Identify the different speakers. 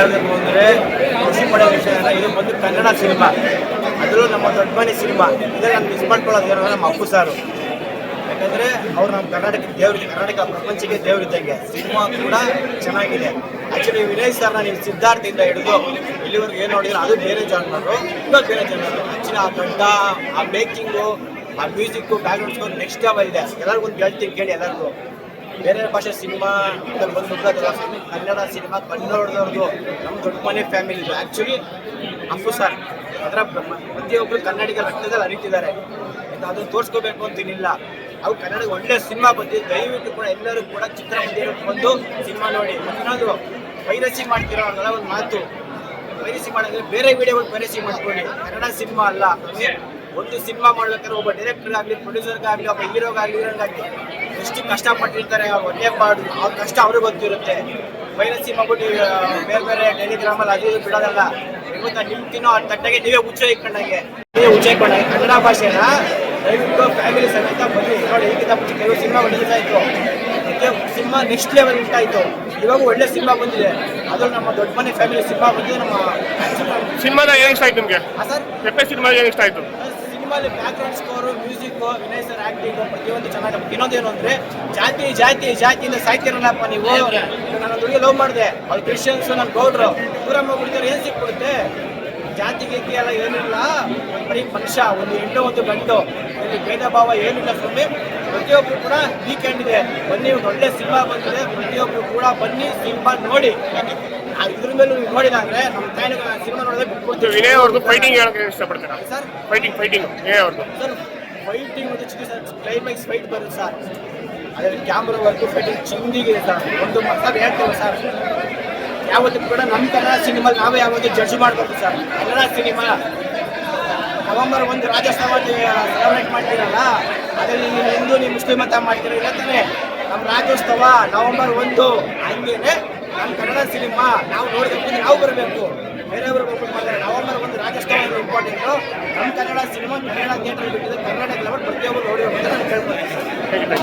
Speaker 1: ಹೇಳಬೇಕು ಅಂದರೆ ಖುಷಿ ಪಡೋ ವಿಷಯ ಇದು ಬಂದು ಕನ್ನಡ ಸಿನಿಮಾ. ಅದರಲ್ಲೂ ನಮ್ಮ ದೊಡ್ಡ ಮನೆ ಸಿನಿಮಾ. ಇದೇ ನಾನು ಮಿಸ್ ಮಾಡ್ಕೊಳ್ಳೋದು ನಮ್ಮ ಅಪ್ಪು ಸಾರು. ಯಾಕಂದ್ರೆ ಅವ್ರು ನಮ್ಮ ಕರ್ನಾಟಕ ದೇವ್ರಿಗೆ ಕರ್ನಾಟಕ ಪ್ರಪಂಚಕ್ಕೆ ದೇವರಿದ್ದಂಗೆ ಸಿನಿಮಾ ಕೂಡ ಚೆನ್ನಾಗಿದೆ. ಆಕ್ಚುಲಿ ವಿನಯ್ ಸರ್ನ ನೀವು ಸಿದ್ಧಾರ್ಥದಿಂದ ಹಿಡಿದು ಇಲ್ಲಿವರೆಗೂ ಏನು ನೋಡಿದ್ರೆ, ಅದು ಬೇರೆ ಜಾನರು ಇವಾಗ ಬೇರೆ ಜಾನರು ಆ್ಯಕ್ಚುಲಿ ಆ ಗಡ್ಡ ಆ ಮೇಕಿಂಗು ಆ ಮ್ಯೂಸಿಕ್ಕು ಬ್ಯಾಕ್ಗ್ರೌಂಡ್ ನೆಕ್ಸ್ಟ್ ಲೆವೆಲ್ ಇದೆ. ಎಲ್ಲರಿಗೂ ಒಂದು ಹೇಳ್ತೀನಿ ಕೇಳಿ ಎಲ್ಲರಿಗೂ. ಬೇರೆ ಭಾಷೆ ಸಿನಿಮಾ ಬಂದು ಕನ್ನಡ ಸಿನಿಮಾ ಕನ್ನಡದವ್ರದ್ದು ನಮ್ಮ ದೊಡ್ಡ ಮನೆ ಫ್ಯಾಮಿಲಿ ಆ್ಯಕ್ಚುಲಿ ಅಪ್ಪು ಸರ್ ಅದರ ಪ್ರತಿಯೊಬ್ಬರು ಕನ್ನಡಿಗ ರಕ್ತದಲ್ಲಿ ಅರಿತಿದ್ದಾರೆ ಅದನ್ನು ತೋರಿಸ್ಕೋಬೇಕು ಅಂತಿನಿಲ್ಲ ಅವು ಕನ್ನಡ ಒಳ್ಳೆ ಸಿನಿಮಾ ಬಂದಿದೆ. ದಯವಿಟ್ಟು ಕೂಡ ಎಲ್ಲರೂ ಕೂಡ ಚಿತ್ರಮಂದಿರಕ್ಕೆ ಬಂದು ಸಿನಿಮಾ ನೋಡಿ. ಇನ್ನೊಂದು ಪೈರಸಿ ಮಾಡ್ತಿರೋ ಅವ್ರಿಗೆಲ್ಲ ಒಂದು ಮಾತು. ಪೈರಸಿ ಮಾಡಿದ್ರೆ ಬೇರೆ ವಿಡಿಯೋಗಳು ಪೈರಸಿ ಮಾಡ್ಕೊಳ್ಳಿ. ಕನ್ನಡ ಸಿನಿಮಾ ಅಲ್ಲ. ಒಂದು ಸಿನಿಮಾ ಮಾಡ್ಬೇಕಾದ್ರೆ ಒಬ್ಬ ಡೈರೆಕ್ಟರ್ ಆಗಲಿ ಪ್ರೊಡ್ಯೂಸರ್ಗಾಗಲಿ ಒಬ್ಬ ಹೀರೋಗಾಗಲಿ ಹೀರೋಗಾಗಲಿ ಎಷ್ಟು ಕಷ್ಟಪಟ್ಟಿರ್ತಾರೆ ಒಳ್ಳೆ ಪಾಡು ಅವ್ರ ಕಷ್ಟ ಅವ್ರಿಗೆ ಗೊತ್ತಿರುತ್ತೆ. ಪೈರಸಿ ಮಾಡ್ಬಿಟ್ಟು ಬೇರೆ ಬೇರೆ ಬೇರೆ ಟೆಲಿಗ್ರಾಮಲ್ಲಿ ಅದು ಇದು ಬಿಡೋದಲ್ಲ. ಇವತ್ತು ನಿಮ್ ತಿನ್ನೋ ಅದು ತಟ್ಟೆಗೆ ನೀವೇ ಹುಚ್ಚ ಇಟ್ಕೊಂಡಂಗೆ. ನೀವೇ ಹುಚ್ಚ ಇಟ್ಕೊಂಡಂಗೆ. ಕನ್ನಡ ಭಾಷೆನ ದಯವಿಟ್ಟು ಫ್ಯಾಮಿಲಿ ಸಮೇತ ಬನ್ನಿ. ನೋಡಿ ಈಗಿಂತ ಮುಂಚೆ ಕೆಲವು ಸಿನಿಮಾ ಬಂದಿರ್ತಾ ಇತ್ತು. ಸಿನಿಮಾ ನೆಕ್ಸ್ಟ್ ಲೆವೆಲ್ ಇಷ್ಟ ಆಯಿತು ಇವಾಗ ಒಳ್ಳೆ ಸಿನಿಮಾ ಬಂದಿದೆ. ಅದು ನಮ್ಮ ದೊಡ್ಡ ಮನೆ ಫ್ಯಾಮಿಲಿ ಸಿನಿಮಾ ಬಂದಿದೆ. ನಮ್ಮ
Speaker 2: ಸಿನಿಮಾದ ಏನು ಇಷ್ಟ ಆಯ್ತು ನಿಮಗೆ?
Speaker 1: ಸರ್?
Speaker 2: ಎಪ್ಪೆ ಸಿನಿಮಾ ಏನು ಇಷ್ಟ ಆಯ್ತು?
Speaker 1: ಸಿನಿಮಾಲಿ background score music Vinay sir acting ಪ್ರತಿಯೊಂದು ಚೆನ್ನಾಗಿ ಇನ್ನೊಂದೇನು ಅಂದ್ರೆ ಜಾತಿ ಜಾತಿ ಜಾತಿಯಿಂದ ಸಾಯ್ತಿರಲ್ಲಪ್ಪ ನೀವು. ನಾನು ಹುಡುಗಿ ಲವ್ ಮಾಡಿದೆ. ಅವ್ರು ಕ್ರಿಶ್ಚಿಯನ್ಸ್ ನನ್ನ ಗೌಡ್ರು. ದೂರಮ್ಮ ಬಿಡ್ತಾರೆ ಏನು ಸಿಕ್ಬಿಡುತ್ತೆ? ಜಾತಿ ಗೀತಿ ಎಲ್ಲ ಏನಿಲ್ಲ. ಬರೀ ಮನುಷ್ಯ ಒಂದು ಹೆಣ್ಣು ಒಂದು ಗಂಡು. ಇಲ್ಲಿ ಭೇದ ಭಾವ ಏನಿಲ್ಲ ಸ್ವಾಮಿ. ಪ್ರತಿಯೊಬ್ಬರು ಕೂಡ ವೀಕೆಂಡ್ ಇದೆ ಬನ್ನಿ ಒಂದು ಒಳ್ಳೆ ಸಿನಿಮಾ ಬಂದಿದೆ. ಪ್ರತಿಯೊಬ್ರು ಕೂಡ ಬನ್ನಿ ಸಿನಿಮಾ ನೋಡಿ. ಆ ಇದ್ರ ಮೇಲೂ ನೀವು ನೋಡಿದಾದ್ರೆ ನಮ್ಮ ತಾಯಿನ ಸಿನಿಮಾ ನೋಡಿದ್ರೆ
Speaker 2: ಇದು
Speaker 1: ಬಿಟ್ಕೊಡ್ತೀವಿ
Speaker 2: ವಿನಯ್ ಅವ್ರದ್ದು ಫೈಟಿಂಗ್ ಹೇಳಕ್ಕೆ ಇಷ್ಟಪಡ್ತೀರಾ?
Speaker 1: ಸರ್.
Speaker 2: ಫೈಟಿಂಗ್ ಫೈಟಿಂಗ್ ವಿನಯ್ ಅವ್ರದ್ದು
Speaker 1: ಸರ್ ಫೈಟಿಂಗ್ ಮತ್ತು ಚಿಕ್ಕ ಸರ್ ಕ್ಲೈಮ್ಯಾಕ್ಸ್ ಫೈಟ್ ಬರುತ್ತೆ ಸರ್. ಅದ್ರಲ್ಲಿ ಕ್ಯಾಮ್ರಾ ವರ್ಕು ಫೈಟಿಂಗ್ ಚಿಂದಿಗೆ ಸರ್. ಒಂದು ಸರ್ ಹೇಳ್ತೇವೆ ಸರ್. ಯಾವತ್ತೂ ಕೂಡ ನಮ್ಮ ಕನ್ನಡ ಸಿನಿಮಾ ನಾವೇ ಯಾವತ್ತೂ ಜಡ್ಜ್ ಮಾಡಬೇಕು ಸರ್. ಕನ್ನಡ ಸಿನಿಮಾ ನವೆಂಬರ್ ಒಂದು ರಾಜ್ಯೋತ್ಸವ ಸೆಲೆಬ್ರೇಟ್ ಮಾಡ್ತೀರಲ್ಲ ಅದರಲ್ಲಿ ನೀವು ಹಿಂದೂ ನೀವು ಮುಸ್ಲಿಮ್ ಅಂತ ಮಾಡ್ತೀರ? ಇಲ್ಲ ತಾನೇ ನಮ್ಮ ರಾಜ್ಯೋತ್ಸವ ನವೆಂಬರ್ ಒಂದು ಹಂಗೇನೆ ನಮ್ಮ ಕನ್ನಡ ಸಿನಿಮಾ ನಾವು ನೋಡಿದ್ರೆ ನಾವು ಬರಬೇಕು. ಬೇರೆಯವರು ಹೋಗ್ಬಿಟ್ಟು ಮಾಡಿದ್ರೆ ನವೆಂಬರ್ ಒಂದು ರಾಜಸ್ಥಾನ ಇಂಪಾರ್ಟೆಂಟ್ ನಮ್ಮ ಕನ್ನಡ ಸಿನಿಮಾ ಕನ್ನಡ ಥಿಯೇಟರ್ ಬಿಟ್ಟಿದೆ. ಲೆವೆಲ್ ಪ್ರತಿಯೊಬ್ಬರು ನೋಡಿರೋದು ಅಂತ ನಾನು
Speaker 2: ಹೇಗಿದೆ